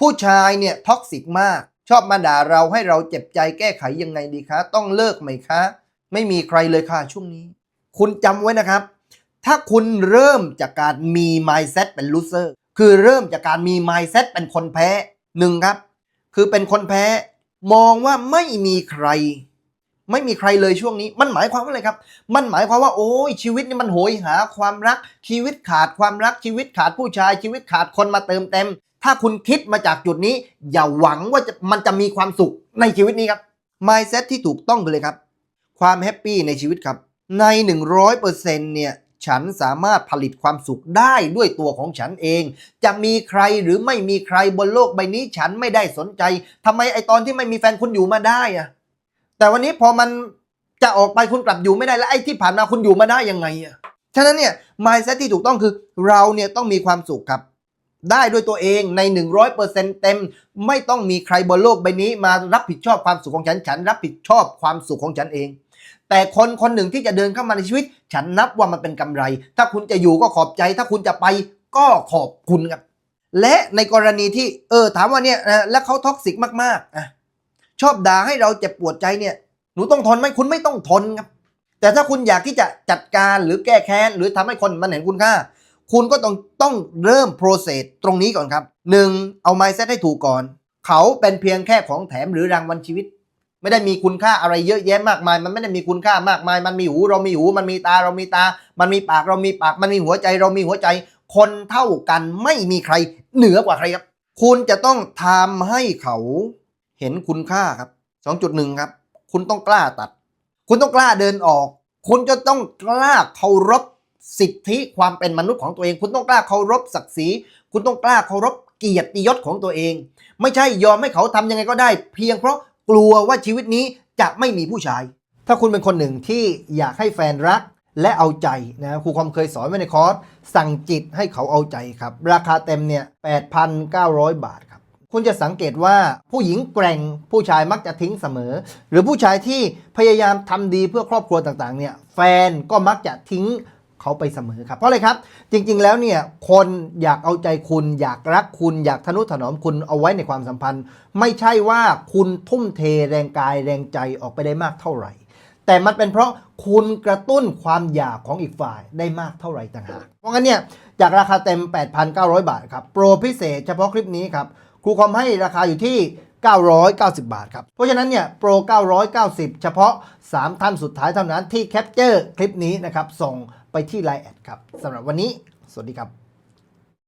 ผู้ชายเนี่ยท็อกซิกมาก ชอบมาด่าเราให้เราเจ็บใจแก้ไขยังไงดีคะ ต้องเลิกไหมคะ ไม่มีใครเลยค่ะช่วงนี้ คุณจำไว้นะครับ ถ้าคุณเริ่มจากการมี mindset เป็น loser คือเริ่มจากการมี mindset เป็นคนแพ้หนึ่งครับ คือเป็นคนแพ้ มองว่าไม่มีใคร ไม่มีใครเลยช่วงนี้ มันหมายความว่าอะไรครับ มันหมายความว่าโอ้ยชีวิตนี่มันโหยหาความรักชีวิตขาดความรักชีวิตขาดผู้ชายชีวิตขาดคนมาเติมเต็ม ถ้าคุณคิดมาจากจุดนี้ อย่าหวังว่าจะมันจะมีความสุขในชีวิตนี้ครับ mindset ที่ถูกต้องกันเลยครับ ความแฮปปี้ในชีวิตครับ ใน 100%เนี่ยฉันสามารถผลิตความสุขได้ด้วยตัวของฉันเอง จะมีใครหรือไม่มีใครบนโลกใบนี้ฉันไม่ได้สนใจทำไมไอตอนที่ไม่มีแฟนคุณอยู่มาได้อะแต่วันนี้พอมันจะออกไปคุณกลับอยู่ไม่ได้แล้วไอ้ที่ผ่านมาคุณอยู่มาได้ยังไงอะฉะนั้นเนี่ย mindset ที่ถูกต้องคือเราเนี่ยต้องมีความสุขครับ ได้ด้วยตัวเองใน 100%เต็ม ไม่ต้องมีใครบนโลกใบนี้มารับผิดชอบความสุขของฉัน ฉันรับผิดชอบความสุขของฉันเอง แต่คนคนหนึ่งที่จะเดินเข้ามาในชีวิต ฉันนับว่ามันเป็นกำไร ถ้าคุณจะอยู่ก็ขอบใจ ถ้าคุณจะไปก็ขอบคุณครับ และในกรณีที่เออถามว่าเนี่ยแล้วเขาท็อกซิกมากๆอะชอบด่าให้เราเจ็บปวดใจเนี่ย หนูต้องทนไหมคุณไม่ต้องทนครับ แต่ถ้าคุณอยากที่จะจัดการหรือแก้แค้นหรือทำให้คนมันเห็นคุณค่า คุณก็ต้องต้องเริ่ม process ตรงนี้ก่อนครับหนึ่งเอา mindset ให้ถูกก่อน เขาเป็นเพียงแค่ของแถมหรือรางวัลชีวิต ไม่ได้มีคุณค่าอะไรเยอะแยะมากมาย มันไม่ได้มีคุณค่ามากมาย มันมีหูเรามีหู มันมีตาเรามีตา มันมีปากเรามีปาก มันมีหัวใจเรามีหัวใจ คนเท่ากันไม่มีใครเหนือกว่าใครครับ คุณจะต้องทำให้เขาเห็นคุณค่าครับ 2.1 ครับ คุณต้องกล้าตัด คุณต้องกล้าเดินออก คุณจะต้องกล้าเคารพ สิทธิความเป็นมนุษย์ของตัวเอง คุณต้องกล้าเคารพศักดิ์ศรี คุณต้องกล้าเคารพเกียรติยศของตัวเอง ไม่ใช่ยอมให้เขาทำยังไงก็ได้ เพียงเพราะกลัวว่าชีวิตนี้จะไม่มีผู้ชาย ถ้าคุณเป็นคนหนึ่งที่อยากให้แฟนรักและเอาใจนะครูความเคยสอนไว้ในคอร์สสั่งจิตให้เขาเอาใจครับ ราคาเต็มเนี่ย8,900 บาทครับ คุณจะสังเกตว่าผู้หญิงแกร่งผู้ชายมักจะทิ้งเสมอ หรือผู้ชายที่พยายามทำดีเพื่อครอบครัวต่างๆเนี่ยแฟนก็มักจะทิ้ง เขาไปเสมอครับ เพราะอะไรครับ จริงๆแล้วเนี่ยคนอยากเอาใจคุณอยากรักคุณอยากทนุถนอมคุณเอาไว้ในความสัมพันธ์ ไม่ใช่ว่าคุณทุ่มเทแรงกายแรงใจออกไปได้มากเท่าไหร่ แต่มันเป็นเพราะคุณกระตุ้นความอยากของอีกฝ่ายได้มากเท่าไหร่ต่างหากเพราะงั้นเนี่ยจากราคาเต็ม 8,900 บาทครับโปรพิเศษเฉพาะคลิปนี้ครับครูคอมให้ราคาอยู่ที่ 990 บาทครับ เพราะฉะนั้นเนี่ยโปร 990 เฉพาะ 3 ท่านสุดท้ายเท่านั้นที่แคปเจอร์คลิปนี้นะครับ ส่งไปที่ Line แอดครับสำหรับวันนี้ สวัสดีครับ